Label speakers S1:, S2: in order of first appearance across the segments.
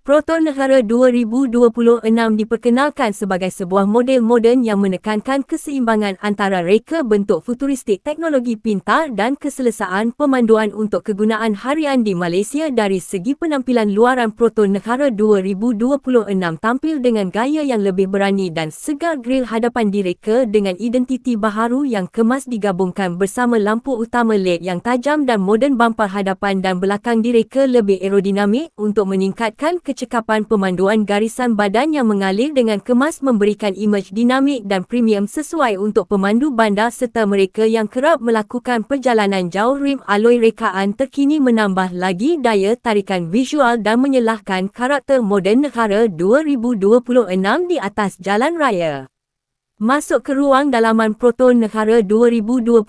S1: Proton Negara 2026 diperkenalkan sebagai sebuah model moden yang menekankan keseimbangan antara reka bentuk futuristik teknologi pintar dan keselesaan pemanduan untuk kegunaan harian di Malaysia dari segi penampilan luaran Proton Negara 2026 tampil dengan gaya yang lebih berani dan segar grill hadapan direka dengan identiti baharu yang kemas digabungkan bersama lampu utama LED yang tajam dan moden bumper hadapan dan belakang direka lebih aerodinamik untuk meningkatkan kecekapan pemanduan garisan badan yang mengalir dengan kemas memberikan imej dinamik dan premium sesuai untuk pemandu bandar serta mereka yang kerap melakukan perjalanan jauh rim aloi rekaan terkini menambah lagi daya tarikan visual dan menyelahkan karakter moden negara 2026 di atas jalan raya. Masuk ke ruang dalaman Proton Negara 2026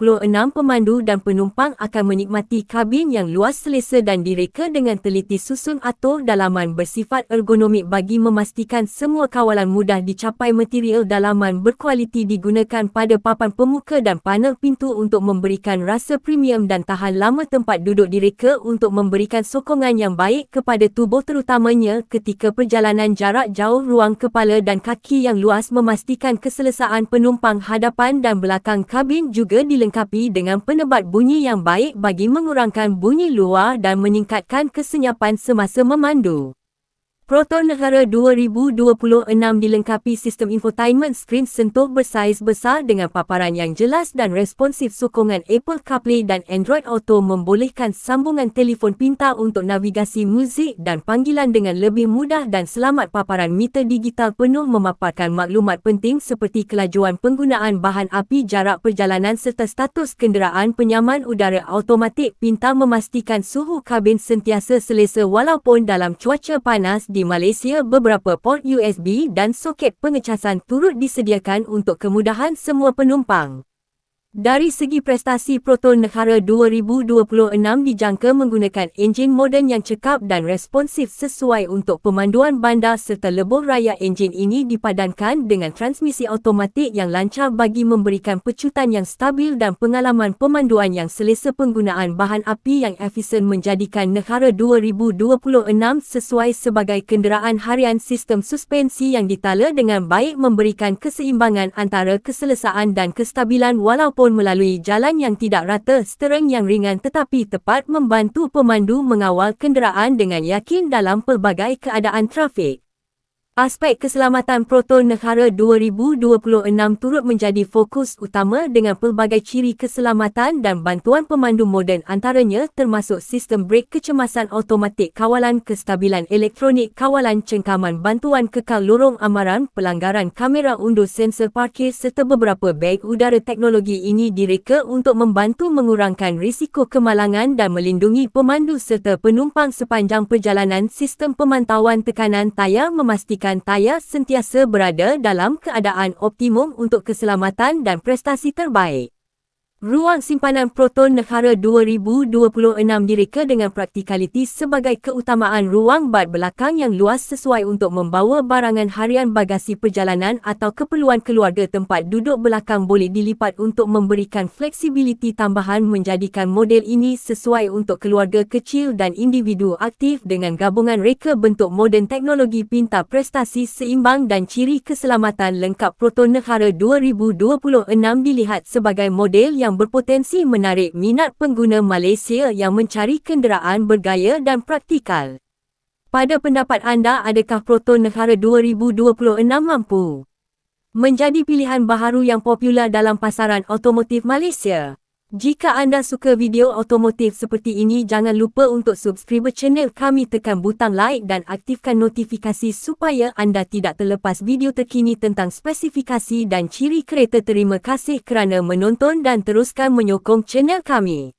S1: pemandu dan penumpang akan menikmati kabin yang luas selesa dan direka dengan teliti susun atur dalaman bersifat ergonomik bagi memastikan semua kawalan mudah dicapai material dalaman berkualiti digunakan pada papan pemuka dan panel pintu untuk memberikan rasa premium dan tahan lama tempat duduk direka untuk memberikan sokongan yang baik kepada tubuh terutamanya ketika perjalanan jarak jauh ruang kepala dan kaki yang luas memastikan keselesaan pemeriksaan penumpang hadapan dan belakang kabin juga dilengkapi dengan penebat bunyi yang baik bagi mengurangkan bunyi luar dan meningkatkan kesenyapan semasa memandu. Proton Negara 2026 dilengkapi sistem infotainment skrin sentuh bersaiz besar dengan paparan yang jelas dan responsif sokongan Apple CarPlay dan Android Auto membolehkan sambungan telefon pintar untuk navigasi muzik dan panggilan dengan lebih mudah dan selamat paparan meter digital penuh memaparkan maklumat penting seperti kelajuan penggunaan bahan api jarak perjalanan serta status kenderaan penyaman udara automatik pintar memastikan suhu kabin sentiasa selesa walaupun dalam cuaca panas di di Malaysia beberapa port USB dan soket pengecasan turut disediakan untuk kemudahan semua penumpang. Dari segi prestasi Proton Negara 2026 dijangka menggunakan enjin moden yang cekap dan responsif sesuai untuk pemanduan bandar serta lebuh raya enjin ini dipadankan dengan transmisi automatik yang lancar bagi memberikan pecutan yang stabil dan pengalaman pemanduan yang selesa penggunaan bahan api yang efisien menjadikan Negara 2026 sesuai sebagai kenderaan harian sistem suspensi yang ditala dengan baik memberikan keseimbangan antara keselesaan dan kestabilan walaupun walaupun melalui jalan yang tidak rata stering yang ringan tetapi tepat membantu pemandu mengawal kenderaan dengan yakin dalam pelbagai keadaan trafik. Aspek keselamatan Proton Negara 2026 turut menjadi fokus utama dengan pelbagai ciri keselamatan dan bantuan pemandu moden antaranya termasuk sistem brek kecemasan automatik kawalan kestabilan elektronik kawalan cengkaman bantuan kekal lorong amaran pelanggaran kamera undur sensor parkir serta beberapa beg udara teknologi ini direka untuk membantu mengurangkan risiko kemalangan dan melindungi pemandu serta penumpang sepanjang perjalanan sistem pemantauan tekanan tayar memastikan memastikan tayar sentiasa berada dalam keadaan optimum untuk keselamatan dan prestasi terbaik. Ruang simpanan Proton Negara 2026 direka dengan praktikaliti sebagai keutamaan ruang bad belakang yang luas sesuai untuk membawa barangan harian bagasi perjalanan atau keperluan keluarga tempat duduk belakang boleh dilipat untuk memberikan fleksibiliti tambahan menjadikan model ini sesuai untuk keluarga kecil dan individu aktif dengan gabungan reka bentuk moden teknologi pintar prestasi seimbang dan ciri keselamatan lengkap Proton Negara 2026 dilihat sebagai model yang yang berpotensi menarik minat pengguna Malaysia yang mencari kenderaan bergaya dan praktikal. Pada pendapat anda, adakah Proton Negara 2026 mampu menjadi pilihan baharu yang popular dalam pasaran otomotif Malaysia? Jika anda suka video otomotif seperti ini, jangan lupa untuk subscribe channel kami tekan butang like dan aktifkan notifikasi supaya anda tidak terlepas video terkini tentang spesifikasi dan ciri kereta. Terima kasih kerana menonton dan teruskan menyokong channel kami.